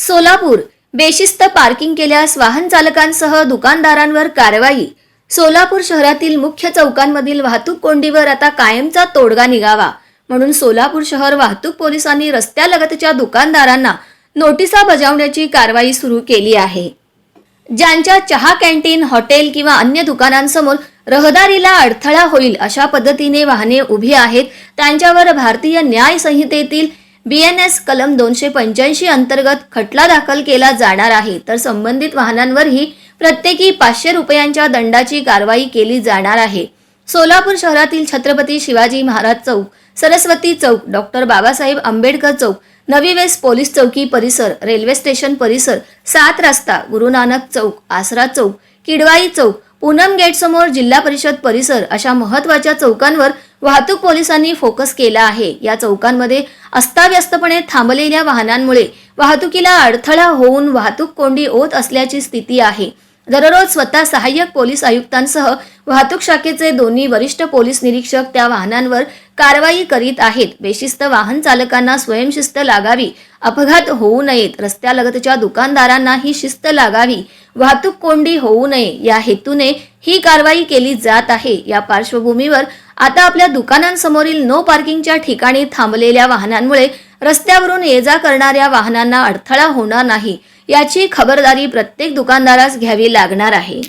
सोलापूर. बेशिस्त पार्किंग केल्यास वाहन चालकांसह दुकानदारांवर कारवाई. सोलापूर शहरातील मुख्य चौकांमधील वाहतूक कोंडीवर आता कायमचा तोडगा निघावा. म्हणून सोलापूर शहर वाहतूक पोलिसांनी रस्त्यालगतच्या दुकानदारांना नोटिसा बजावण्याची कारवाई सुरू केली आहे. ज्यांच्या चहा कॅन्टीन हॉटेल किंवा अन्य दुकानांसमोर रहदारीला अडथळा होईल अशा पद्धतीने वाहने उभी आहेत त्यांच्यावर भारतीय न्याय संहितेतील बी एन एस कलम दोनशे पंच्याऐंशी अंतर्गत खटला दाखल केला जाणार आहे. तर संबंधित वाहनांवरही प्रत्येकी पाचशे रुपयांच्या दंडाची कारवाई केली जाणार आहे. सोलापूर शहरातील छत्रपती शिवाजी महाराज चौक सरस्वती चौक डॉक्टर बाबासाहेब आंबेडकर चौक नवी वेस पोलीस चौकी परिसर रेल्वे स्टेशन परिसर सात रस्ता गुरुनानक चौक आसरा चौक किडवाई चौक पूनम गेट समोर जिल्हा परिषद परिसर अशा महत्त्वाच्या चौकांवर वाहतूक पोलिसांनी फोकस केला आहे. या चौकांमध्ये अस्ताव्यस्तपणे थांबलेल्या वाहनांमुळे वाहतुकीला अडथळा होऊन वाहतूक कोंडी होत असल्याची स्थिती आहे. दररोज स्वतः सहाय्यक पोलीस आयुक्तांसह वाहतूक शाखेचे दोन्ही वरिष्ठ पोलीस निरीक्षक त्या वाहनांवर कारवाई करीत आहेत. बेशिस्त वाहन चालकांना स्वयंशिस्त लागावी अपघात होऊ नयेत. रस्त्यालगतच्या दुकानदारांना ही शिस्त लागावी वाहतूक कोंडी होऊ नये. या हेतूने ही कारवाई केली जात आहे. या पार्श्वभूमीवर आता आपल्या दुकानांसमोरील नो पार्किंगच्या ठिकाणी थांबलेल्या वाहनांमुळे रस्त्यावरून ये जा करणाऱ्या वाहनांना अडथळा होणार नाही. याची खबरदारी प्रत्येक दुकानदारास घ्यावी लागणार आहे.